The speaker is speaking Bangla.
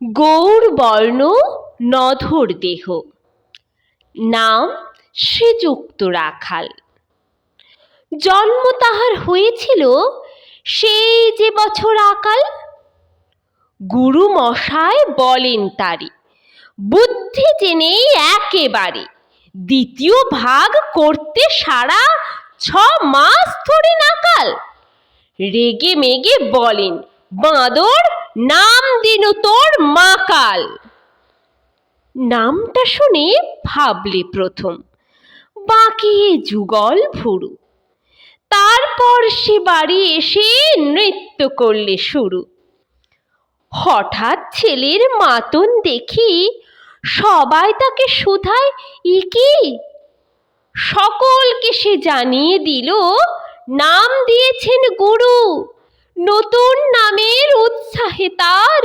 গৌরবর্ণ নধর দেহ। নাম শ্রীযুক্ত রাখাল। জন্ম তাহার হয়েছিল সেই যে বছর আকাল। গুরু মশায় বলেন তারি, বুদ্ধি জেনে একেবারে। দ্বিতীয় ভাগ করতে সারা ছ মাস ধরে নাকাল। রেগে মেগে বলেন, বাঁদর নাম দিন তোর মাকাল নামটা শুনে ভাবলে প্রথম বাঁকিয়ে যুগল ভুরু। তারপর সে বাড়ি এসে নৃত্য করলে শুরু। হঠাৎ ছেলের মাতন দেখি সবাই তাকে শুধায়, ই কি? সকলকে সে জানিয়ে দিল, নাম দিয়েছেন গুরু, নতুন নামের উৎসাহে তার